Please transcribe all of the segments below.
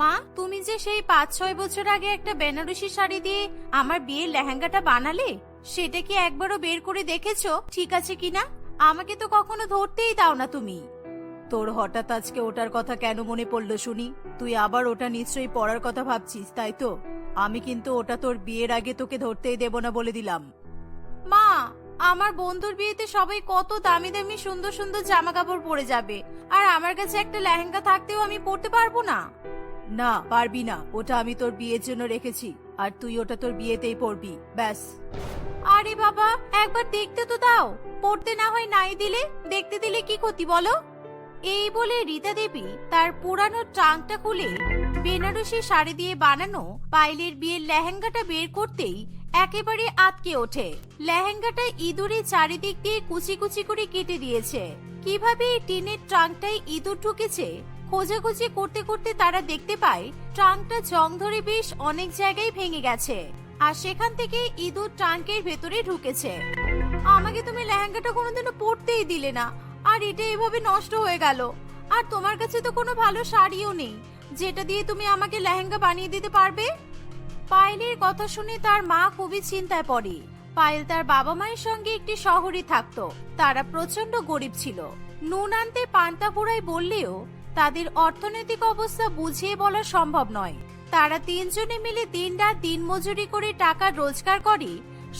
মা, তুমি যে সেই পাঁচ ছয় বছর আগে একটা বেনারসি শাড়ি দিয়ে আমার বিয়ের লেহেঙ্গাটা বানালে, সেটা কি একবারও বের করে দেখেছ? ঠিক আছে কিনা? আমাকে তো কখনো ধরতেই দাও না তুমি। তোর হঠাৎ আজকে ওটার কথা কেন মনে পড়ল শুনি? তুই আবার ওটা নিশ্চয়ই পড়ার কথা ভাবছিস, তাই তো? আমি কিন্তু ওটা তোর বিয়ের আগে তোকে ধরতেই দেব না বলে দিলাম। মা, আমার বন্ধুর বিয়েতে সবাই কত দামি দামি সুন্দর সুন্দর জামা কাপড় পরে যাবে, আর আমার কাছে একটা লেহেঙ্গা থাকতেও আমি পরতে পারব না। না, পারবি না। ওটা আমি তোর বিয়ের জন্য রেখেছি। আর তুই ওটা তোর বিয়েতেই পরবি। ব্যাস। আরে বাবা, একবার দেখতে তো দাও। পড়তে না হয় নাই দিলে? দেখতে দিলে কি ক্ষতি বলো? এই বলে রীতা দেবী তার পুরানো ট্রাঙ্কটা খুলে বেনারসি শাড়ি দিয়ে বানানো পাইলের বিয়ের লেহেঙ্গাটা বের করতেই একেবারে আটকে ওঠে। লেহেঙ্গাটা ইঁদুরে চারিদিক দিয়ে কুচি কুচি করে কেটে দিয়েছে। কীভাবে টিনের ট্রাঙ্কটায় ইঁদুর ঢুকেছে খোঁজাখুঁজি করতে করতে তারা দেখতে পায়, ট্রাঙ্কটা জং ধরে বেশ অনেক জায়গায় ভেঙে গেছে। আর সেখান থেকে ইঁদুর ট্রাঙ্কের ভেতরে ঢুকেছে। আমাকে তুমি লেহেঙ্গাটা কোনোদিনও পরতেই দিলে না। আর এটা এভাবে নষ্ট হয়ে গেল। আর তোমার কাছে তো কোনো ভালো শাড়িও নেই। যেটা দিয়ে তুমি আমাকে লেহেঙ্গা বানিয়ে দিতে পারবে? পায়েলের কথা শুনে তার মা খুবই চিন্তায় পড়ে। পায়েল তার বাবা মায়ের সঙ্গে একটি শহরে থাকতো। তারা প্রচণ্ড গরিব ছিল। নুন আনতে পান্তা বললেও তাদের অর্থনৈতিক অবস্থা বুঝিয়ে বলা সম্ভব নয়। তারা তিনজনে মিলে দিন রাত দিন মজুরি করে টাকা রোজগার করে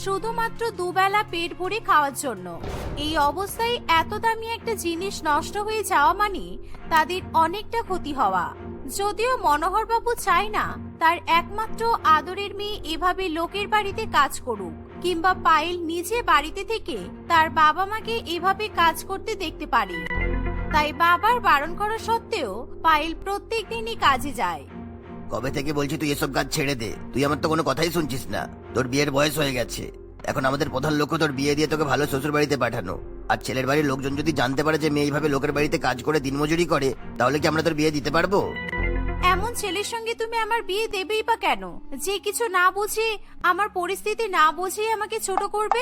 শুধুমাত্র দুবেলা পেট ভরে খাওয়ার জন্য। এই অবস্থায় এত দামি একটা জিনিস নষ্ট হয়ে যাওয়া মানে তাদের অনেকটা ক্ষতি হওয়া। যদিও মনোহর বাবু চায় না তার একমাত্র আদরের মেয়ে এভাবে লোকের বাড়িতে কাজ করুক, কিংবা পায়েল নিজে বাড়িতে থেকে তার বাবা মাকে এভাবে কাজ করতে দেখতে পারে। তাই বাবার বারণ করা সত্ত্বেও পায়েল প্রত্যেক দিনই কাজে যায়। কবে থেকে বলছি তুই এসব কাজ ছেড়ে দে? তুই আমার তো কোনো কথাই শুনছিস না। তোর বিয়ের বয়স হয়ে গেছে। এখন আমাদের প্রধান লক্ষ্য তোর বিয়ে দিয়ে তোকে ভালো শ্বশুর বাড়িতে পাঠানো। আর ছেলের বাড়ির লোকজন যদি জানতে পারে যে মেয়ে এইভাবে লোকের বাড়িতে কাজ করে দিনমজুরি করে তাহলে কি আমরা তোর বিয়ে দিতে পারব? এমন ছেলের সঙ্গে তুমি আমার বিয়ে দেবেই বা কেন? যে কিছু না বুঝে আমার পরিস্থিতি না বুঝে আমাকে ছোট করবে?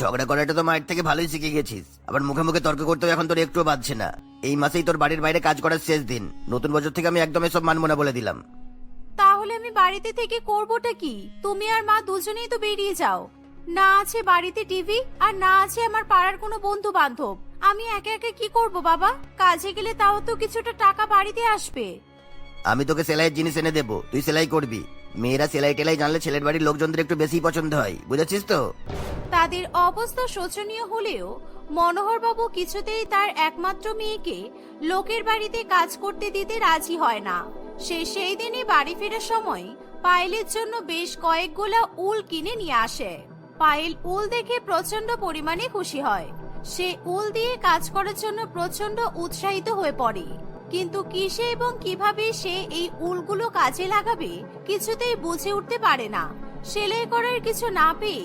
ঝগড়া করাটা তো মায়ের থেকে ভালোই শিখে গেছিস। আবার মুখে মুখে তর্ক করতেও এখন তোর একটুও বাঁধছে না। এই মাসেই তোর বাড়ির বাইরে কাজ করার শেষ দিন। নতুন বছর থেকে আমি একদম এসব মানবো না বলে দিলাম। তাহলে আমি বাড়িতে থেকে করবোটা কি? তুমি আর মা দুজনেই তো বেরিয়ে যাও। না আছে বাড়িতে টিভি আর না আছে আমার পাড়ার কোনো বন্ধু বান্ধব আমি একা একা কি করব বাবা? কাজে গেলে তাও তো কিছুটা টাকা বাড়িতে আসবে। আমি তোকে সেলাইয়ের জিনিস এনে দেবো। তুই সেলাই করবি। মেয়েরা সেলাই টেলাই জানলে ছেলের বাড়ির লোকজনদের একটু বেশি পছন্দ হয়, বুঝেছিস তো? তাদের অবস্থা শোচনীয় হলেও মনোহর বাবু কিছুতেই তার একমাত্র মেয়েকে লোকের বাড়িতে কাজ করতে দিতে রাজি হয় না। সে সেই দিনই বাড়ি ফেরার সময় পায়েলের জন্য বেশ কয়েকগুলা উল কিনে নিয়ে আসে। পায়েল উল দেখে প্রচণ্ড পরিমাণে খুশি হয়। সে উল দিয়ে কাজ করার জন্য প্রচণ্ড উৎসাহিত হয়ে পড়ে। কিন্তু কিসে এবং কীভাবে সে এই উলগুলো কাজে লাগাবে, কিছুতেই বুঝে উঠতে পারে না। সেলাই করার কিছু না পেয়ে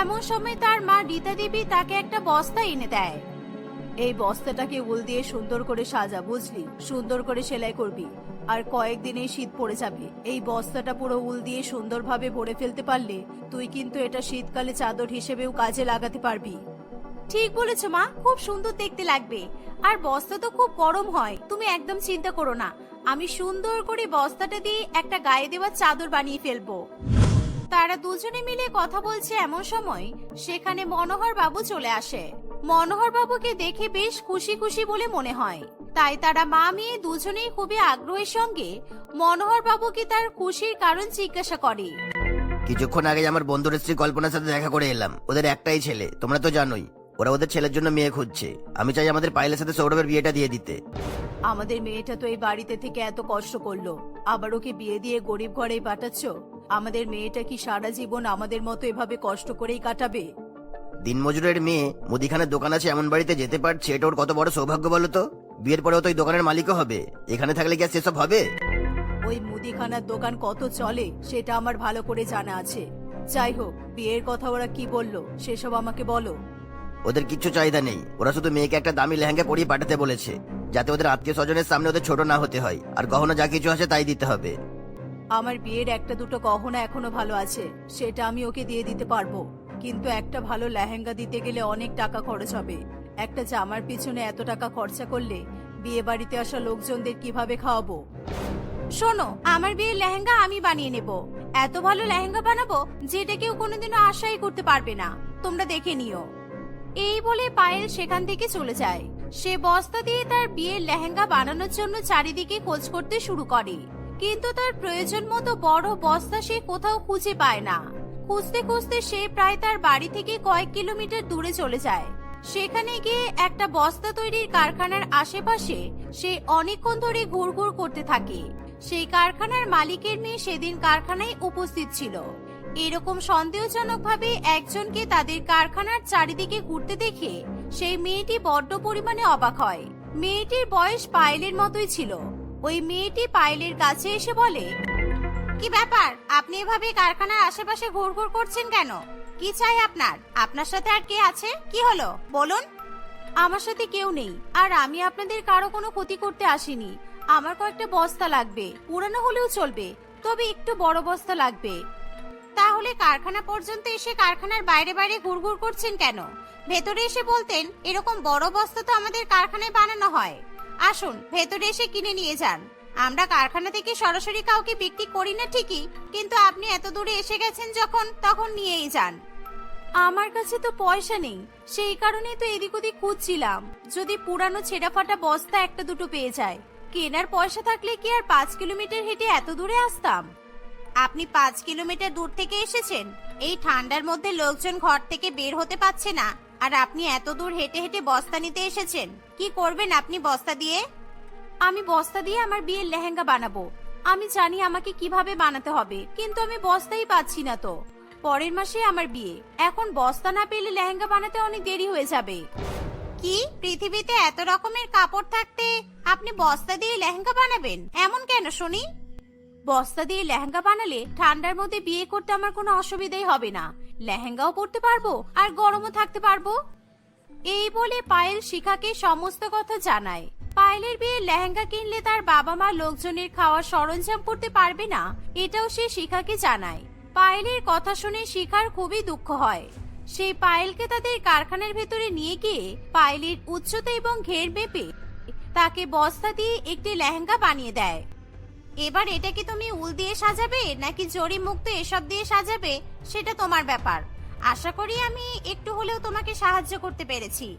এমন সময় তার মা রীতা দেবী তাকে একটা বস্তা এনে দেয়। এই বস্তাটাকে উল দিয়ে সুন্দর করে সাজা, বুঝলি? সুন্দর করে সেলাই করবি। আর কয়েকদিনেই শীত পড়ে যাবে। এই বস্তাটা পুরো উল দিয়ে সুন্দরভাবে ভরে ফেলতে পারলে তুই কিন্তু এটা শীতকালে চাদর হিসেবেও কাজে লাগাতে পারবি। ঠিক বলেছ, মা। খুব সুন্দর দেখতে লাগবে। আর বস্তা তো খুব গরম হয়। তুমি একদম চিন্তা করো না। আমি সুন্দর করে বস্তাটা দিয়ে একটা গায়ে দেওয়া চাদর বানিয়ে ফেলব। তারা দুজনে মিলে কথা বলছে এমন সময় সেখানে মনোহর বাবু চলে আসে। মনোহর বাবুকে দেখে বেশ খুশি খুশি বলে মনে হয়। তাই তারা মা মেয়ে দুজনেই খুবই আগ্রহের সঙ্গে মনোহর বাবুকে তার খুশির কারণ জিজ্ঞাসা করে। কিছুক্ষণ আগে আমার বন্ধুর স্ত্রী কল্পনার সাথে দেখা করে এলাম। ওদের একটাই ছেলে। তোমরা তো জানোই। ওরা ওদের ছেলের জন্য মেয়ে খুঁজছে। আমি চাই আমাদের পাইলের সাথে সৌরভের বিয়েটা দিয়ে দিতে। আমাদের মেয়েটা তো এই বাড়িতে থেকে এত কষ্ট করল। আবার ওকে বিয়ে দিয়ে গরিব ঘরেই পাঠাচ্ছ? আমাদের মেয়েটা কি সারা জীবন আমাদের মতো এভাবে কষ্ট করেই কাটাবে? দিনমজুরের মেয়ে মুদিখানার দোকান আছে এমন বাড়িতে যেতে পারছে এটা ওর কত বড় সৌভাগ্য বলো তো? বিয়ের পরেও তো ওই দোকানের মালিকও হবে। এখানে থাকলে কি আর সেসব হবে? ওই মুদিখানার দোকান কত চলে সেটা আমার ভালো করে জানা আছে। যাই হোক বিয়ের কথা ওরা কি বলল সেসব আমাকে বলো। ওদের কিচ্ছু চাহিদা নেই। ওরা শুধু মেয়েকে একটা দামি লেহেঙ্গা পরিয়ে পাঠাতে বলেছে, যাতে ওদের আত্মীয় স্বজনের সামনে ওদের ছোট না হতে হয়। আর গহনা যা কিছু আছে তাই দিতে হবে। আমার বিয়ের একটা দুটো গহনা এখনও ভালো আছে, সেটা আমি ওকে দিয়ে দিতে পারব। কিন্তু একটা ভালো লেহেঙ্গা দিতে গেলে অনেক টাকা খরচ হবে। একটা জামার পিছনে এত টাকা খরচা করলে বিয়ে বাড়িতে আসা লোকজনদের কীভাবে খাওয়াবো? শোনো, আমার বিয়ের লেহেঙ্গা আমি বানিয়ে নেব। এত ভালো লেহেঙ্গা বানাবো, যেটা কেউ কোনোদিনও আশাই করতে পারবে না। তোমরা দেখে নিও। এই বলে পায়েল সেখান থেকে চলে যায়। সে বস্তা দিয়ে তার বিয়ের লেহেঙ্গা বানানোর জন্য চারিদিকে খোঁজ করতে শুরু করে। কিন্তু তার প্রয়োজন মতো বড় বস্তা সে কোথাও খুঁজে পায় না। খুঁজতে খুঁজতে সে প্রায় তার বাড়ি থেকে কয়েক কিলোমিটার দূরে চলে যায়। সেখানে গিয়ে একটা বস্তা তৈরির কারখানার আশেপাশে সে অনেকক্ষণ ধরে ঘুরঘুর করতে থাকে। সেই কারখানার মালিকের মেয়ে সেদিন কারখানায় উপস্থিত ছিল। এরকম সন্দেহজনকভাবে একজনকে তাদের কারখানার চারিদিকে ঘুরতে দেখে সেই মেয়েটি বড্ড পরিমাণে অবাক হয়। মেয়েটির বয়স পায়েলের মতোই ছিল। ওই মেয়েটি পায়েলের কাছে এসে বলে, কি ব্যাপার? আপনি এভাবে কারখানার আশেপাশে ঘুরঘুর করছেন কেন? কি চাই আপনার? আপনার সাথে আর কে আছে? কি হলো? বলুন। আমার সাথে কেউ নেই। আর আমি আপনাদের কারও কোনো ক্ষতি করতে আসিনি। আমার কয়েকটা বস্তা লাগবে। পুরানো হলেও চলবে। তবে একটু বড় বস্তা লাগবে। তাহলে কারখানা পর্যন্ত এসে কারখানার বাইরে বাইরে ঘুরঘুর করছেন কেন? ভেতরে এসে বলতেন, এরকম বড় বস্তা তো আমাদের কারখানায় বানানো হয়। আসুন, ভেতরে এসে কিনে নিয়ে যান। আমরা কারখানা থেকে সরাসরি কাউকে বিক্রি করি না ঠিকই, কিন্তু আপনি এত দূরে এসে গেছেন যখন, তখন নিয়েই যান। আমার কাছে তো পয়সা নেই, সেই কারণেই তো এদিক ওদিক খুঁজছিলাম। যদি পুরানো ছেঁড়া ফাটা বস্তা একটা দুটো পেয়ে যায়, কেনার পয়সা থাকলে কি আর পাঁচ কিলোমিটার হেঁটে এত দূরে আসতাম? আপনি পাঁচ কিলোমিটার দূর থেকে এসেছেন? এই ঠান্ডার মধ্যে লোকজন ঘর থেকে বের হতে পারছে না। আর আপনি এত দূর হেঁটে হেঁটে বস্তা নিতে এসেছেন। কি করবেন আপনি বস্তা দিয়ে? আমি বস্তা দিয়ে আমার বিয়ের লেহেঙ্গা বানাবো। আমি জানি আমাকে কীভাবে বানাতে হবে কিন্তু আমি বস্তাই পাচ্ছি না তো। পরের মাসে আমার বিয়ে। এখন বস্তা না পেলে লেহেঙ্গা বানাতে অনেক দেরি হয়ে যাবে। কি? পৃথিবীতে এত রকমের কাপড় থাকতে আপনি বস্তা দিয়ে লেহেঙ্গা বানাবেন? এমন কেন শুনি? বস্তা দিয়ে লেহেঙ্গা বানালে ঠান্ডার মধ্যে বিয়ে করতে আমার কোনো অসুবিধাই হবে না। লেহেঙ্গাও পরতে পারব আর গরমও থাকতে পারব। এই বলে পায়েল শিখাকে সমস্ত কথা জানায়। পায়েলের বিয়ে লেহেঙ্গা কিনলে তার বাবা মা লোকজনের খাওয়ার সরঞ্জাম পড়তে পারবে না, এটাও সে শিখাকে জানায়। পায়েলের কথা শুনে শিখার খুবই দুঃখ হয়। সেই পায়েলকে তাদের কারখানার ভেতরে নিয়ে গিয়ে পায়েলের উচ্চতা এবং ঘের মেপে তাকে বস্তা দিয়ে একটি লেহেঙ্গা বানিয়ে দেয়। এবার এটা কি তুমি উল দিয়ে সাজাবে, নাকি জরি মুক্ত এসব দিয়ে সাজাবে? সেটা তোমার ব্যাপার। আশা করি আমি একটু হলেও তোমাকে সাহায্য করতে পেরেছি।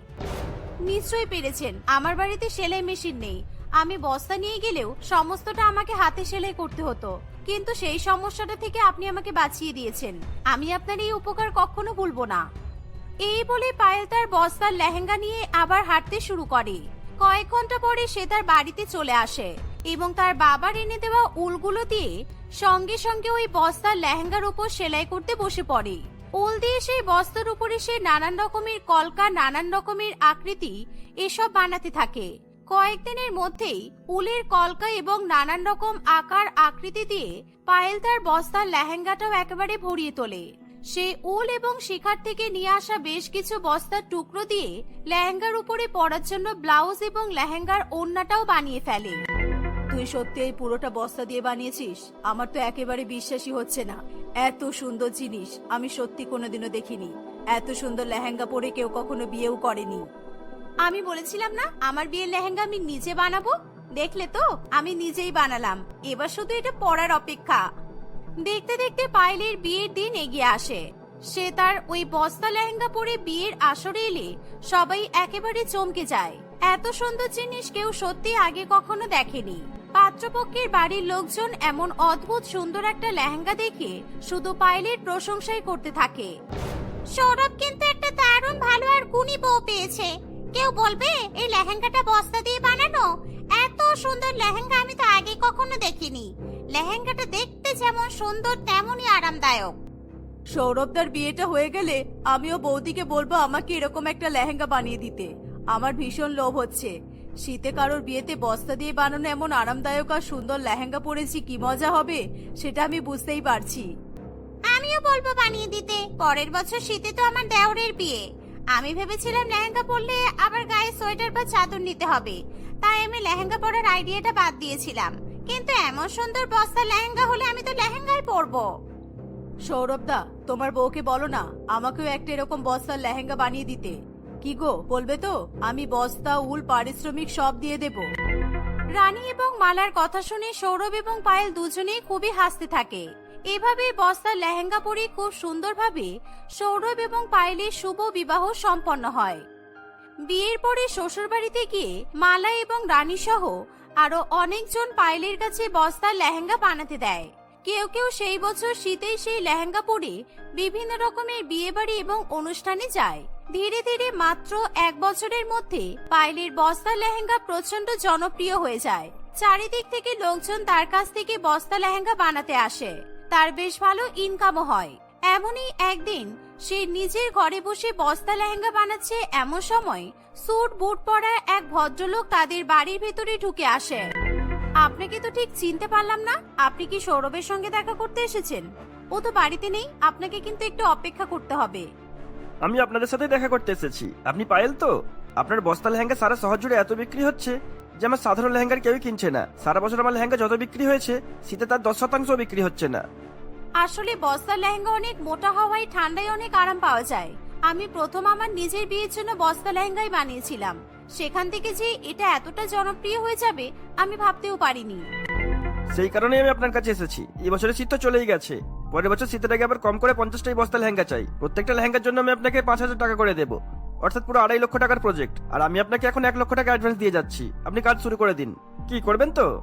নিশ্চয়ই পেরেছেন। আমার বাড়িতে সেলাই মেশিন নেই। আমি বস্তা নিয়ে গেলেও সমস্তটা আমাকে হাতে সেলাই করতে হতো। কিন্তু সেই সমস্যাটা থেকে আপনি আমাকে বাঁচিয়ে দিয়েছেন। আমি আপনার এই উপকার কখনো ভুলবো না। এই বলে পায়েল তার বস্তার লেহেঙ্গা নিয়ে আবার হাঁটতে শুরু করে। কয়েক ঘণ্টা পরে সে তার বাড়িতে চলে আসে। এবং তার বাবার এনে দেওয়া উলগুলো দিয়ে সঙ্গে সঙ্গে ওই বস্তার লেহেঙ্গার উপর সেলাই করতে বসে পড়ে। উল দিয়ে সেই বস্তার উপরে সে নানান রকমের কলকা, নানান রকমের আকৃতি এসব বানাতে থাকে। কয়েকদিনের মধ্যেই উলের কলকা এবং নানান রকম আকার আকৃতি দিয়ে পায়েল তার বস্তার লেহেঙ্গাটাও একেবারে ভরিয়ে তোলে। সে উল এবং শিখার থেকে নিয়ে আসা বেশ কিছু বস্তার টুকরো দিয়ে লেহেঙ্গার উপরে পরার জন্য ব্লাউজ এবং লেহেঙ্গার ওড়নাটাও বানিয়ে ফেলে। তুই সত্যি এই পুরোটা বস্তা দিয়ে বানিয়েছিস? আমার তো একেবারে বিশ্বাসই হচ্ছে না। এত সুন্দর জিনিস, আমি সত্যি কোনোদিনও দেখিনি। এত সুন্দর লেহেঙ্গা পরে কেউ কখনো বিয়েও করেনি। আমি বলেছিলাম না, আমার বিয়ের লেহেঙ্গা আমি নিজে বানাবো? দেখলে তো, আমি নিজেই বানালাম। এবার শুধু এটা পরার অপেক্ষা। দেখতে দেখতে পায়েলের বিয়ের দিন এগিয়ে আসে। সে তার ওই বস্তা লেহেঙ্গা পরে বিয়ের আসরে এলে সবাই একেবারে চমকে যায়। এত সুন্দর জিনিস কেউ সত্যি আগে কখনো দেখেনি। পাত্রপক্ষের বাড়ির লোকজন এমন অদ্ভুত সুন্দর একটা লেহেঙ্গা দেখে শুধু পায়েলের প্রশংসাই করতে থাকে। সৌরভ কিন্তু একটা দারুণ ভালো আর গুণী বউ পেয়েছে। কেউ বলবে, এই লেহেঙ্গাটা বস্তা দিয়ে বানানো? এত সুন্দর লেহেঙ্গা আমি তো আগে কখনো দেখিনি। লেহেঙ্গাটা দেখতে যেমন সুন্দর, তেমনই আরামদায়ক। সৌরভদার বিয়েটা হয়ে গেলে আমিও বৌদিকে বলব আমাকে এরকম একটা লেহেঙ্গা বানিয়ে দিতে। আমার ভীষণ লোভ হচ্ছে। শীতে কারোর বিয়েতে বস্তা দিয়ে বানানো এমন আরামদায়ক আর সুন্দর লেহেঙ্গা পরেছি কি মজা হবে সেটা আমি বুঝতেই পারছি। আমিও বলব বানিয়ে দিতে। পরের বছর শীতে তো আমার দেওরের বিয়ে। আমি ভেবেছিলাম লেহেঙ্গা পরলে আবার গায়ে সোয়েটার বা চাদর নিতে হবে। তাই আমি লেহেঙ্গা পরার আইডিয়াটা বাদ দিয়েছিলাম। কিন্তু এমন সুন্দর বস্তা লেহেঙ্গা হলে আমি তো লেহেঙ্গাই পরবো। সৌরভদা তোমার বউকে বলো না আমাকেও একটা এরকম বস্তার লেহেঙ্গা বানিয়ে দিতে। কি গো, বলবে তো? আমি বস্তা, উল, পারিশ্রমিক সব দিয়ে দেব। রানী এবং মালার কথা শুনে সৌরভ এবং পায়েল দুজনেই খুবই হাসতে থাকে। এভাবে বস্তার লেহেঙ্গা পরে খুব সুন্দরভাবে সৌরভ এবং পায়েলের শুভ বিবাহ সম্পন্ন হয়। বিয়ের পরে শ্বশুরবাড়িতে গিয়ে মালা এবং রানী সহ আরও অনেকজন পায়েলের কাছে বস্তার লেহেঙ্গা বানাতে দেয়। কেউ কেউ সেই বছর শীতেই সেই লেহেঙ্গা পরে বিভিন্ন রকমের বিয়ে বাড়ি এবং অনুষ্ঠানে যায়। ধীরে ধীরে মাত্র এক বছরের মধ্যে পায়েলের বস্তা লেহেঙ্গা প্রচণ্ড জনপ্রিয় হয়ে যায়। চারিদিক থেকে লোকজন তার কাছ থেকে বস্তা লেহেঙ্গা বানাতে আসে। তার বেশ ভালো ইনকামও হয়। এমনই একদিন সে নিজের ঘরে বসে বস্তা লেহেঙ্গা বানাচ্ছে এমন সময়, স্যুট, বুট পরা এক ভদ্রলোক তাদের বাড়ির ভেতরে ঢুকে আসে। আপনাকে তো ঠিক চিনতে পারলাম না। আপনি কি সৌরভের সঙ্গে দেখা করতে এসেছেন? ও তো বাড়িতে নেই আপনাকে কিন্তু একটু অপেক্ষা করতে হবে। আমি আপনাদের সাথে দেখা করতে এসেছি। আপনি পায়েল তো? আপনার বস্তা লেহেঙ্গা সারা শহর জুড়ে এত বিক্রি হচ্ছে যে আমার সাধারণ লেহেঙ্গার কেউই কিনছে না। সারা বছর আমার লেহেঙ্গা যত বিক্রি হয়েছে শীতে তার দশ শতাংশ বিক্রি হচ্ছে না। আসলে বস্তার লেহেঙ্গা অনেক মোটা হওয়ায় ঠান্ডায় অনেক আরাম পাওয়া যায়। আমি প্রথম আমার নিজের বিয়ের জন্য বস্তা লেহেঙ্গাই বানিয়েছিলাম। সেখান থেকে যে এটা এতটা জনপ্রিয় হয়ে যাবে আমি ভাবতেও পারিনি। সেই কারণেই আমি আপনার কাছে এসেছি। এই বছরের শীত তো চলেই গেছে। পরের বছর শীতের আগে আবার কম করে পঞ্চাশটাই বস্তা লেহেঙ্গা চাই। প্রত্যেকটা লেহেঙ্গার জন্য আমি আপনাকে পাঁচ হাজার টাকা করে দেবো। অর্থাৎ পুরো আড়াই লক্ষ টাকার প্রজেক্ট আর আমি আপনাকে এখন এক লক্ষ টাকা অ্যাডভান্স দিয়ে যাচ্ছি। আপনি কাজ শুরু করে দিন। কি করবেন তো?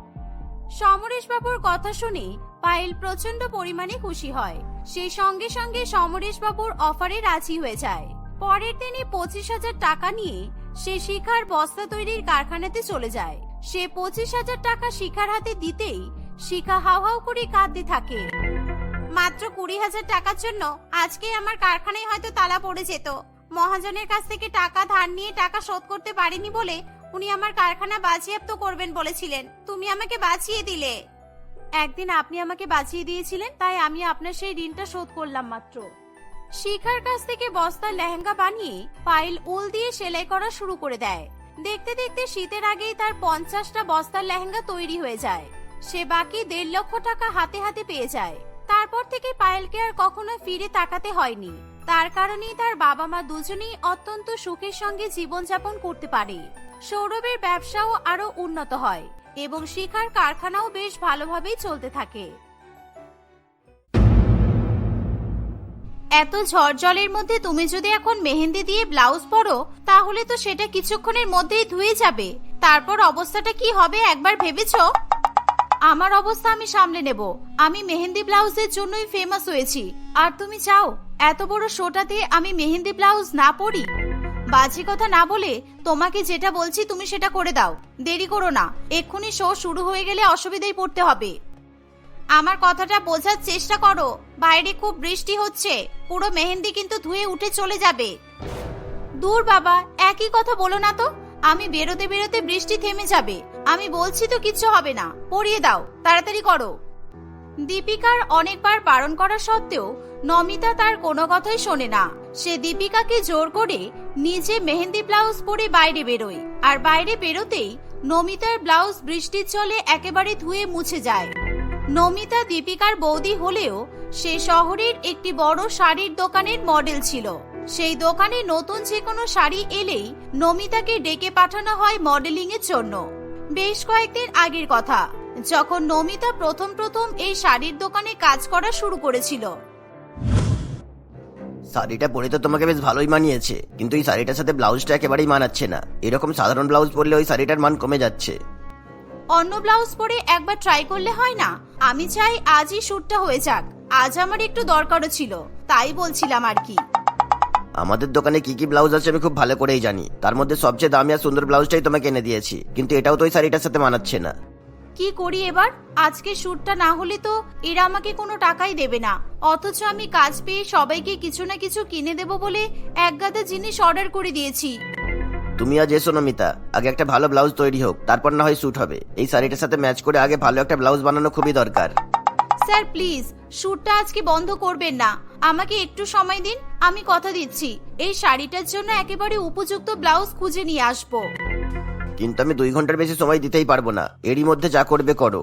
সমরেশ বাবুর কথা শুনে পায়েল প্রচণ্ড পরিমাণে খুশি হয়। সেই সঙ্গে সঙ্গে সমরেশ বাবুর অফারে রাজি হয়ে যায়। পরের দিনই পঁচিশ হাজার টাকা নিয়ে সে শিখার বস্তা তৈরির কারখানাতে চলে যায়। সে পঁচিশ হাজার টাকা শিখার হাতে দিতেই শিখা হাউ হাউ করে কাঁদতে থাকে। মাত্র কুড়ি হাজার টাকার জন্য আজকে আমার কারখানায় হয়তো তালা পড়ে যেত। মহাজনের কাছ থেকে টাকা, ধার নিয়ে টাকা শোধ করতে পারিনি বলে উনি আমার কারখানা বাজেয়াপ্ত করবেন বলেছিলেন। তুমি আমাকে বাঁচিয়ে দিলে। একদিন আপনি আমাকে বাঁচিয়ে দিয়েছিলেন, তাই আমি আপনার সেই ঋণটা শোধ করলাম মাত্র। শিখার কাছ থেকে বস্তার লেহেঙ্গা বানিয়ে পাইল উল দিয়ে সেলাই করা শুরু করে দেয়। দেখতে দেখতে শীতের আগেই তার পঞ্চাশটা বস্তার লেহেঙ্গা তৈরি হয়ে যায়। সে বাকি দেড় লক্ষ টাকা হাতে হাতে পেয়ে যায়। তারপর থেকে পায়েলকে আর কখনো ফিরে তাকাতে হয়নি। তার কারণেই তার বাবা মা দুজনেই অত্যন্ত সুখের সঙ্গে জীবনযাপন করতে পারে। সৌরভের ব্যবসাও আরও উন্নত হয় এবং শিখার কারখানাও বেশ ভালোভাবেই চলতে থাকে। এত ঝড় জলের মধ্যে তুমি যদি এখন মেহেন্দি দিয়ে ব্লাউজ পরো, তাহলে তো সেটা কিছুক্ষণের মধ্যেই ধুয়ে যাবে। তারপর অবস্থাটা কি হবে একবার ভেবেছো? আমার অবস্থা আমি সামলে নেব। আমি মেহেন্দি ব্লাউজের জন্যই ফেমাস হয়েছি। আর তুমি চাও, এত বড় শোটাতে আমি মেহেন্দি ব্লাউজ না পরি? বাজে কথা না বলে তোমাকে যেটা বলছি তুমি সেটা করে দাও। দেরি করো না। এক্ষুনি শো শুরু হয়ে গেলে অসুবিধায় পড়তে হবে। আমার কথাটা বোঝার চেষ্টা করো। বাইরে খুব বৃষ্টি হচ্ছে। পুরো মেহেন্দি কিন্তু ধুয়ে উঠে চলে যাবে। দূর বাবা, একই কথা বলো না তো। আমি বেরোতে বেরোতে বৃষ্টি থেমে যাবে। আমি বলছি তো কিচ্ছু হবে না। পরিয়ে দাও, তাড়াতাড়ি করো। দীপিকার অনেকবার বারণ করা সত্ত্বেও নমিতা তার কোনো কথাই শোনে না। সে দীপিকাকে জোর করে নিজে মেহেন্দি ব্লাউজ পরে বাইরে বেরোয়। আর বাইরে বেরোতেই নমিতার ব্লাউজ বৃষ্টির জলে একেবারে ধুয়ে মুছে যায়। নমিতা, দীপিকার বৌদি হলেও সে শহরের একটি বড় শাড়ির দোকানের মডেল ছিল। সেই দোকানে নতুন যে কোনো শাড়ি এলেই নমিতাকে ডেকে পাঠানো হয় মডেলিং এর জন্য। বেশ কয়েকদিন আগের কথা, যখন নমিতা প্রথম প্রথম এই শাড়ির দোকানে কাজ করা শুরু করেছিল। শাড়িটা পরে তো তোমাকে বেশ ভালোই মানিয়েছে, কিন্তু এই শাড়িটার সাথে ব্লাউজটা একেবারেই মানাচ্ছে না। এরকম সাধারণ ব্লাউজ পরলে ওই শাড়িটার মান কমে যাচ্ছে। অন্য ব্লাউজ পরে একবার ট্রাই করলে হয় না। আমি চাই আজই শ্যুটটা হয়ে যাক। আজ আমার একটু দরকারও ছিল তাই বলছিলাম আর কি। আমাদের দোকানে কি কি ব্লাউজ আছে আমি খুব ভালো করেই জানি। তার মধ্যে সবচেয়ে দামি আর সুন্দর ব্লাউজটাই তোমাকে এনে দিয়েছি কিন্তু এটাও তো ওই শাড়িটার সাথে মানাচ্ছে না। কি করি এবার? আজকে শ্যুটটা না হলে তো এরা আমাকে কোনো টাকাই দেবে না। অথচ আমি কাজ পেয়ে সবাইকে কিছু না কিছু কিনে দেব বলে একগাদা জিনিস অর্ডার করে দিয়েছি। তুমি আজ এসো নমিতা আগে একটা ভালো ব্লাউজ তৈরি হোক তারপর না হয় স্যুট হবে। এই শাড়িটার সাথে ম্যাচ করে আগে ভালো একটা ব্লাউজ বানানো খুবই দরকার। স্যার প্লিজ শ্যুটটা আজকে বন্ধ করবেন না। আমাকে একটু সময় দিন আমি কথা দিচ্ছি। এই শাড়িটার জন্য একেবারে উপযুক্ত ব্লাউজ খুঁজে নিয়ে আসব। কিন্তু আমি দুই ঘণ্টার বেশি সময় দিতেই পারব না। এরই মধ্যে যা করবে করো।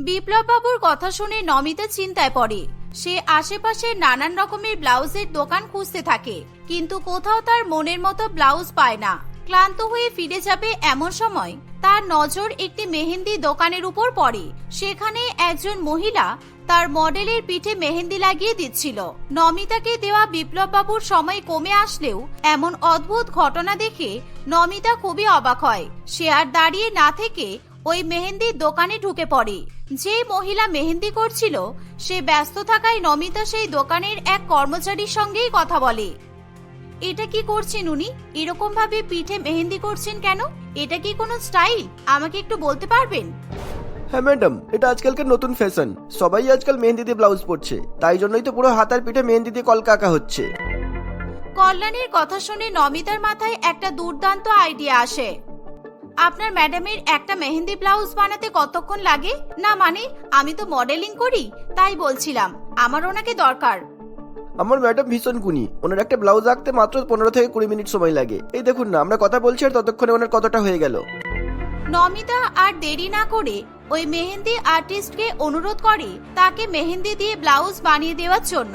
বিপ্লব বাবুর কথা শুনে নমিতা চিন্তায় পড়ে। সে আশেপাশে নানান রকমের ব্লাউজের দোকান খুঁজতে থাকে। কিন্তু কোথাও তার মনের মতো ব্লাউজ পায় না। ক্লান্ত হয়ে ফিরে যাবে এমন সময়, তার নজর একটি মেহেন্দি দোকানের উপর পড়ে। সেখানে একজন মহিলা তার মডেলের পিঠে মেহেন্দি লাগিয়ে দিচ্ছিল। নমিতাকে দেওয়া বিপ্লব বাবুর সময় কমে আসলেও এমন অদ্ভুত ঘটনা দেখে নমিতা খুবই অবাক হয়। সে আর দাঁড়িয়ে না থেকে ওই মেহেন্দির দোকানে ঢুকে পড়ে। যে মহিলা মেহেন্দি করছিল, সে ব্যস্ত থাকায় নমিতা সেই দোকানের এক কর্মচারীর সঙ্গেই কথা বলে। এটা কি করছেন উনি? এরকম ভাবে পিঠে মেহেন্দি করছেন কেন? এটা কি কোনো স্টাইল? আমাকে একটু বলতে পারবেন? হ্যাঁ ম্যাডাম এটা আজকালকার নতুন ফ্যাশন। সবাই আজকাল মেহেন্দি দিয়ে ব্লাউজ পরছে। তাই জন্যই তো পুরো হাতার পিঠে মেহেন্দি দিয়ে কলকা আঁকা হচ্ছে। কল্যাণীর কথা শুনে নমিতার মাথায় একটা দুর্দান্ত আইডিয়া আসে। আপনার ম্যাডামের একটা মেহেন্দি ব্লাউজ বানাতে কতক্ষণ লাগে? না মানে আমি তো মডেলিং করি তাই বলছিলাম। আমার ওনাকে দরকার। আমার ম্যাডাম ভীষণ গুণী। ওনার একটা ব্লাউজ আঁকতে মাত্র পনেরো থেকে কুড়ি মিনিট সময় লাগে। এই দেখুন না, আমরা কথা বলছি আর ততক্ষণে ওনার কতটা হয়ে গেল। নমিতা আর দেরি না করে ওই মেহেন্দি আর্টিস্টকে অনুরোধ করে তাকে মেহেন্দি দিয়ে ব্লাউজ বানিয়ে দেওয়ার জন্য।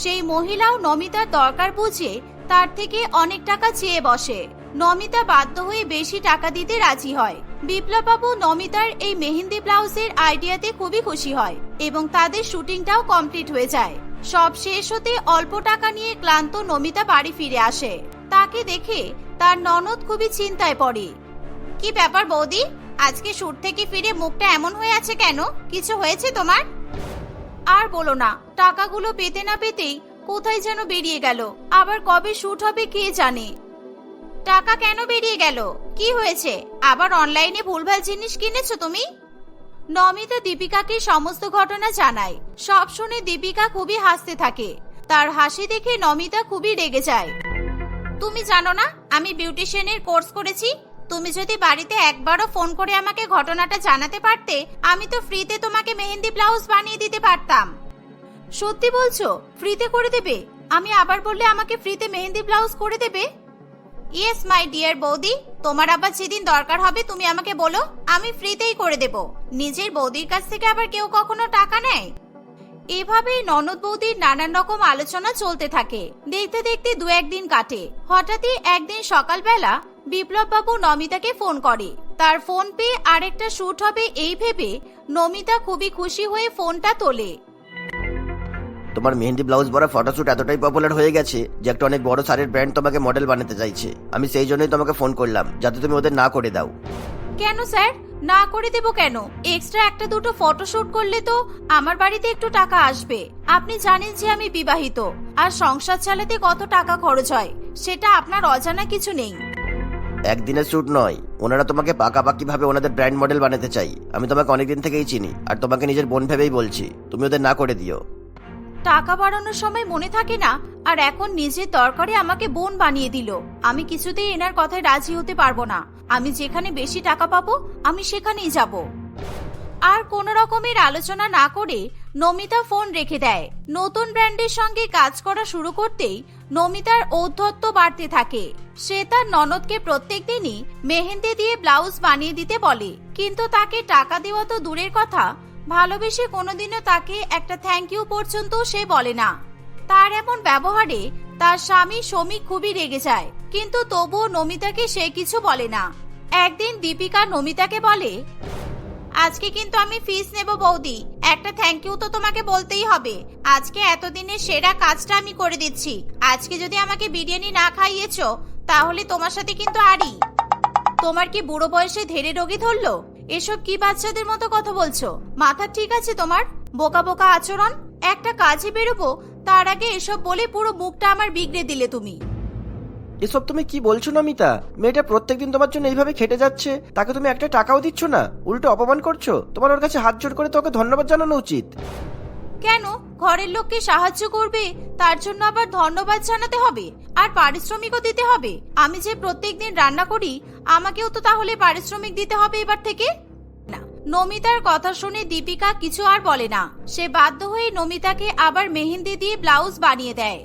সেই মহিলাও নমিতার দরকার বুঝে তার থেকে অনেক টাকা চেয়ে বসে। নমিতা বাধ্য হয়ে বেশি টাকা দিতে রাজি হয়। বিপ্লববাবু নমিতার এই মেহেন্দি ব্লাউজের আইডিয়াতে খুবই খুশি হয় এবং তাদের শুটিংটাও কমপ্লিট হয়ে যায়। সব শেষ হতে অল্প টাকা নিয়ে ক্লান্ত নমিতা বাড়ি ফিরে আসে। তাকে দেখে তার ননদ খুবই চিন্তায় পড়ে। কি ব্যাপার বৌদি? আজকে শুট থেকে ফিরে মুখটা এমন হয়ে আছে কেন? কিছু হয়েছে তোমার? আর বলো না, টাকাগুলো পেতে না পেতেই কোথায় যেন বেরিয়ে গেল। আবার কবে শুট হবে কে জানে? টাকা কেন বেরিয়ে গেল? কি হয়েছে? আবার অনলাইনে ভুলভাল জিনিস কিনেছো তুমি? নমিতা দীপিকাকে সমস্ত ঘটনা জানায়। সব শুনে দীপিকা খুবই হাসতে থাকে। তার হাসি দেখে নমিতা খুবই রেগে যায়। তুমি জানো না, আমি বিউটিশিয়ানের কোর্স করেছি। তুমি যদি বাড়িতে একবারও ফোন করে আমাকে ঘটনাটা জানাতে পারতে, আমি তো ফ্রিতে তোমাকে মেহেন্দি ব্লাউজ বানিয়ে দিতে পারতাম। সত্যি বলছো, ফ্রিতে করে দেবে? আমি আবার বললে আমাকে ফ্রিতে মেহেন্দি ব্লাউজ করে দেবে? ইয়েস মাই ডিয়ার বৌদি, তোমার আবার যেদিন দরকার হবে তুমি আমাকে বলো, আমি ফ্রিতেই করে দেব। নিজের বৌদির কাছ থেকে আবার কেউ কখনো টাকা নেয়? এভাবেই ননদ বৌদির নানান রকম আলোচনা চলতে থাকে। দেখতে দেখতে দু একদিন কাটে। হঠাৎই একদিন সকালবেলা বিপ্লব বাবু নমিতাকে ফোন করে। তার ফোন পেয়ে আরেকটা শুট হবে এই ভেবে নমিতা খুবই খুশি হয়ে ফোনটা তোলে। তোমার মেহেন্দি ব্লাউজ পরা ফটোশুট এতটাই পপুলার হয়ে গেছে যে একটা অনেক বড় সারের ব্র্যান্ড তোমাকে মডেল বানাতে চাইছে। আমি সেই জন্যই তোমাকে ফোন করলাম যাতে তুমি ওদের না করে দাও। কেন স্যার? না করে দেব কেন? এক্সট্রা একটা দুটো ফটোশুট করলে তো আমার বাড়িতে একটু টাকা আসবে। আপনি জানেন যে আমি বিবাহিত। আর সংসার চালাতে কত টাকা খরচ হয় সেটা আপনার অজানা কিছু নেই। একদিনের শ্যুট নয় ওনারা তোমাকে পাকাপাকি ভাবে ওনাদের ব্র্যান্ড মডেল বানাতে চাই। আমি তোমাকে অনেকদিন থেকেই চিনি আর তোমাকে নিজের বোন ভেবেই বলছি তুমি ওদের না করে দিও। টাকা বাড়ানোর সময় মনে থাকে না, আর এখন নিজের দরকারে আমাকে বোন বানিয়ে দিল। আমি কিছুতেই এনার কথায় রাজি হতে পারব না। আমি যেখানে বেশি টাকা পাবো, আমি সেখানেই যাব। আর কোন রকমের আলোচনা না করে নমিতা ফোন রেখে দেয়। নতুন ব্র্যান্ডের সঙ্গে কাজ করা শুরু করতেই নমিতার ঔদ্ধত্য বাড়তে থাকে। সে তার ননদকে প্রত্যেক দিনই মেহেন্দি দিয়ে ব্লাউজ বানিয়ে দিতে বলে, কিন্তু তাকে টাকা দেওয়া তো দূরের কথা ভালোবেসে কোনোদিনও তাকে একটা থ্যাংক ইউ পর্যন্ত সে বলে না। তার এমন ব্যবহারে তার স্বামী শ্রমিক খুবই রেগে যায়, কিন্তু তবুও নমিতাকে সে কিছু বলে না। একদিন দীপিকা নমিতাকে বলে, আজকে কিন্তু আমি ফিস নেব বৌদি, একটা থ্যাংক ইউ তো তোমাকে বলতেই হবে। আজকে এতদিনের সেরা কাজটা আমি করে দিচ্ছি। আজকে যদি আমাকে বিরিয়ানি না খাইয়েছো, তাহলে তোমার সাথে কিন্তু আরই তোমার কি বুড়ো বয়সে ধেরে রোগী ধরলো? এসব কি বাচ্চাদের মতো কথা বলছো? মাথা ঠিক আছে তোমার? বোকা বোকা আচরণ? একটা কাজে বেরোবো, তার আগে এসব বলে পুরো মুখটা আমার বিগড়ে দিলে তুমি। এসব তুমি কি বলছো নমিতা? মেয়েটা প্রত্যেকদিন তোমার জন্য এইভাবে খেটে যাচ্ছে, তাকে তুমি একটা টাকাও দিচ্ছ না? উল্টো অপমান করছ? তোমার ওর কাছে হাত জোড় করে তোকে ধন্যবাদ জানানো উচিত। কেন ঘরের লোককে সাহায্য করবে? তার জন্য আবার ধন্যবাদ জানাতে হবে? আর পারিশ্রমিকও দিতে হবে? আমি যে প্রত্যেক দিন রান্না করি, আমাকেও তো তাহলে পারিশ্রমিক দিতে হবে এবার থেকে? না, নমিতার কথা শুনে দীপিকা কিছু আর বলে না। সে বাধ্য হয়ে নমিতাকে আবার মেহেন্দি দিয়ে ব্লাউজ বানিয়ে দেয়।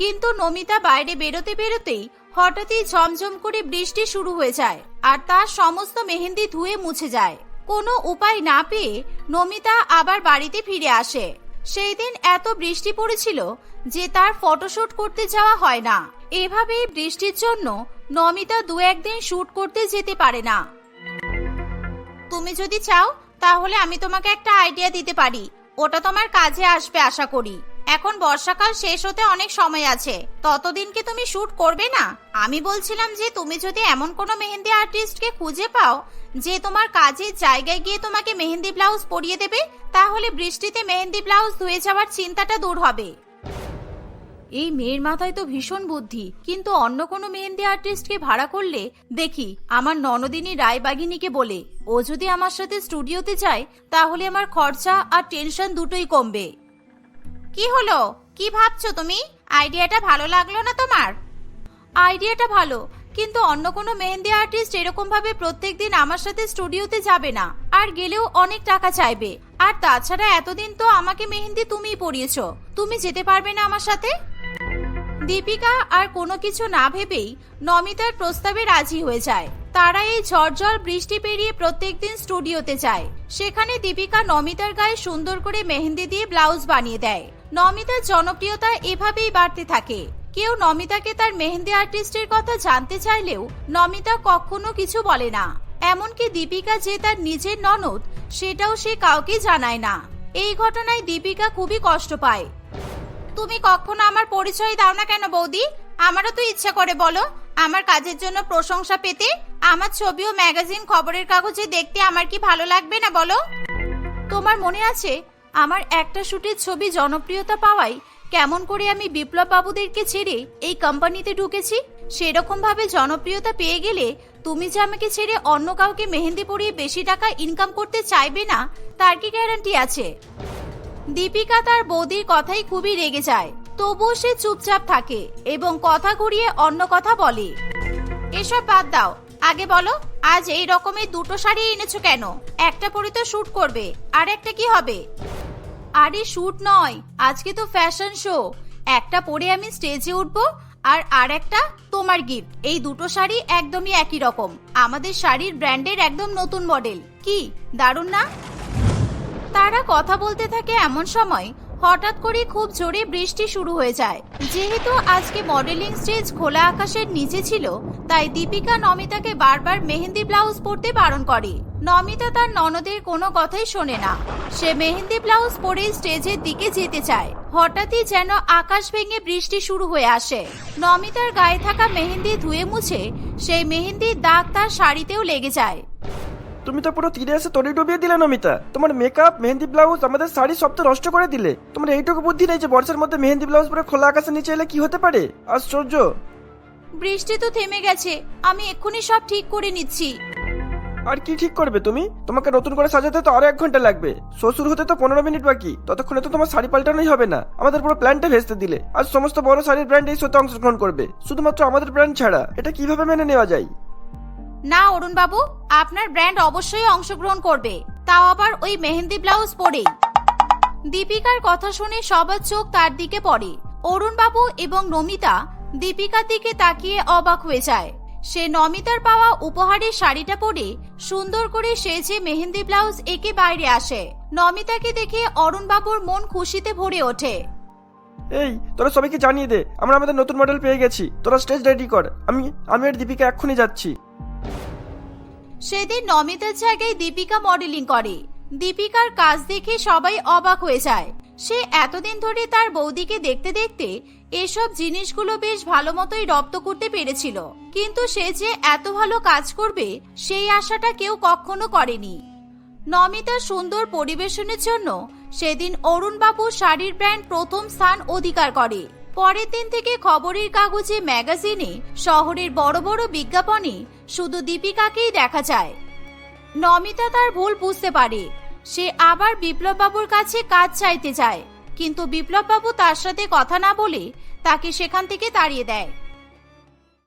কিন্তু নমিতা বাইরে বেরোতে বেরোতেই হঠাৎই ঝমঝম করে বৃষ্টি শুরু হয়ে যায়, আর তার সমস্ত মেহেন্দি ধুয়ে মুছে যায়। কোনো উপায় না পেয়ে নমিতা আবার বাড়িতে ফিরে আসে। সেই দিন এত বৃষ্টি পড়েছিল যে তার ফটোশুট করতে যাওয়া হয় না। এভাবেই বৃষ্টির জন্য নমিতা দু একদিন শুট করতে যেতে পারে না। তুমি যদি চাও, তাহলে আমি তোমাকে একটা আইডিয়া দিতে পারি। ওটা তোমার কাজে আসবে, আশা করি। এখন বর্ষাকাল শেষ হতে অনেক সময় আছে। ততদিন কি তুমি শুট করবে না? আমি বলছিলাম যে তুমি যদি এমন কোনো মেহেন্দি আর্টিস্টকে খুঁজে পাও, যে তোমার কাজের জায়গায় গিয়ে তোমাকে মেহেন্দি ব্লাউজ পরিয়ে দেবে, তাহলে বৃষ্টিতে মেহেন্দি ব্লাউজ ধুয়ে যাওয়ার চিন্তাটা দূর হবে। এই মেয়ের মাথায় তো ভীষণ বুদ্ধি, কিন্তু অন্য কোনো মেহেন্দি আর্টিস্টকে ভাড়া করলে, দেখি, আমার ননদিনী রায়বাগিনীকে বলে, ও যদি আমার সাথে স্টুডিওতে যায়, তাহলে আমার খরচা আর টেনশন দুটোই কমবে। কি হলো? কি ভাবছ তুমি? আইডিয়াটা ভালো লাগল না তোমার? আইডিয়াটা ভালো, কিন্তু অন্য কোনো মেহেন্দি আর্টিস্ট এরকম ভাবে প্রত্যেকদিন আমার সাথে স্টুডিওতে যাবে না, আর গেলেও অনেক টাকা চাইবে। আর তাছাড়া এতদিন তো আমাকে মেহেন্দি তুমিই পরিয়েছো, তুমি যেতে পারবে না আমার সাথে? দীপিকা আর কোনো কিছু না ভেবেই নমিতার প্রস্তাবে রাজি হয়ে যায়। তারা এই ঝড়ঝড় বৃষ্টি পেরিয়ে প্রত্যেকদিন স্টুডিওতে যায়। সেখানে দীপিকা নমিতার গায়ে সুন্দর করে মেহেন্দি দিয়ে ব্লাউজ বানিয়ে দেয়। নমিতার জনপ্রিয়তা এভাবেই বাড়তে থাকে। কেউ নমিতাকে তার মেহেন্দি আর্টিস্টের কথা জানতে চাইলেও নমিতা কখনো কিছু বলে না। এমনকি দীপিকা যে তার নিজের ননদ, সেটাও সে কাউকে জানায় না। এই ঘটনায় দীপিকা খুবই কষ্ট পায়। তুমি কখনো আমার পরিচয় দাও না কেন বৌদি? আমারও তো ইচ্ছা করে বলো। আমার কাজের জন্য প্রশংসা পেতে, আমার ছবি ও ম্যাগাজিন খবরের কাগজে দেখতে আমার কি ভালো লাগবে না বলো? তোমার মনে আছে আমার একটা শুটের ছবি জনপ্রিয়তা পাওয়াই কেমন করে আমি বিপ্লব বাবুদেরকে ছেড়ে এই কোম্পানিতে ঢুকেছি? সেরকম ভাবে জনপ্রিয়তা পেয়ে গেলে তুমি যে আমাকে ছেড়ে অন্য কাউকে মেহেন্দি পরিয়ে বেশি টাকা ইনকাম করতে চাইবে না, তার কি গ্যারান্টি আছে? দীপিকা তার বৌদির কথাই খুবই রেগে যায়। তবুও সে চুপচাপ থাকে এবং কথা ঘুরিয়ে অন্য কথা বলে। এসব বাদ দাও। আগে বলো, আজ এই রকমের দুটো শাড়ি এনেছো কেন? একটা পরে তো শুট করবে আর একটা কি হবে? আরে শুট নয়, আজকে তো ফ্যাশন শো একটা পরে আমি স্টেজে উঠব, আর আর একটা তোমার গিফট এই দুটো শাড়ি একদমই একই রকম। আমাদের শাড়ির ব্র্যান্ডের একদম নতুন মডেল কি? দারুণ না? তারা কথা বলতে থাকে এমন সময় হঠাৎ করে খুব জোরে বৃষ্টি শুরু হয়ে যায়। যেহেতু আজকে মডেলিং স্টেজ খোলা আকাশের নিচে ছিল, তাই দীপিকা নমিতাকে বারবার মেহেন্দি ব্লাউজ পরতে বারণ করে। নমিতা তার ননদের কোনো কথাই শোনে না। সে মেহেন্দি ব্লাউজ পরে স্টেজের দিকে যেতে চায়। হঠাৎই যেন আকাশ ভেঙে বৃষ্টি শুরু হয়ে আসে। নমিতার গায়ে থাকা মেহেন্দি ধুয়ে মুছে, সেই মেহেন্দির দাগ তার শাড়িতেও লেগে যায়। তুমি তো পুরো তীরে এসে তরি ডুবিয়ে দিলে নমিতা। তোমার মেকআপ মেহেন্দি ব্লাউজ আমাদের শাড়ি সব তো নষ্ট করে দিলে। তোমার এইটুকু বুদ্ধি নেই যে বর্ষার মধ্যে মেহেন্দি ব্লাউজ পরে খোলা আকাশের নিচে এলে কি হতে পারে? আশ্চর্য। বৃষ্টি তো থেমে গেছে। আমি এক্ষুনি সব ঠিক করে নিচ্ছি। আর কি ঠিক করবে তুমি? তোমাকে নতুন করে সাজাতে তো আরও এক ঘণ্টা লাগবে। শ্বশুর হতে তো পনেরো মিনিট বাকি। ততক্ষণে তো তোমার শাড়ি পাল্টানোই হবে না। আমাদের পুরো প্ল্যানটা ভেস্তে দিলে। আর সমস্ত বড় শাড়ির ব্র্যান্ড এই শোতে অংশগ্রহণ করবে। শুধুমাত্র আমাদের ব্র্যান্ড ছাড়া। এটা কীভাবে মেনে নেওয়া যায়? না অরুণ বাবু আপনার ব্র্যান্ড অবশ্যই অংশগ্রহণ করবে। তাও আবার ওই মেহেন্দি ব্লাউজ পরেই। দীপিকার কথা শুনে সবার চোখ তার দিকে পড়ে। অরুণ বাবু এবং নমিতা দীপিকার দিকে তাকিয়ে অবাক হয়ে যায়। সে নমিতার পাওয়া উপহারের শাড়িটা পরে সুন্দর করে সেজে মেহেন্দি ব্লাউজ একে বাইরে আসে। নমিতাকে দেখে অরুণ বাবুর মন খুশিতে ভরে ওঠে। এই, তোরা সবাইকে জানিয়ে দে, আমরা আমাদের নতুন মডেল পেয়ে গেছি। তোরা স্টেজ রেডি কর। আমি আমি আর দীপিকা এক্ষুনি যাচ্ছি। সেদিন নমিতার জায়গায় দীপিকা মডেলিং করে। দীপিকার কাজ দেখে সবাই অবাক হয়ে যায়। সে এতদিন ধরে তার বৌদিকে দেখতে দেখতে এসব জিনিসগুলো বেশ ভালো মতোই রপ্ত করতে পেরেছিল। কিন্তু সে যে এত ভালো কাজ করবে, সেই আশাটা কেউ কখনো করেনি। নমিতার সুন্দর পরিবেশনের জন্য সেদিন অরুণবাবু শাড়ির ব্র্যান্ড প্রথম স্থান অধিকার করে। পরের দিন থেকে খবরের কাগজে ম্যাগাজিনে শহরের বড় বড় বিজ্ঞাপনে শুধু দীপিকাকেই দেখা যায়। নমিতা তার ভুল বুঝতে পারে। সে আবার বিপ্লববাবুর কাছে কাজ চাইতে যায়। কিন্তু বিপ্লববাবু তার সাথে কথা না বলে তাকে সেখান থেকে তাড়িয়ে দেয়।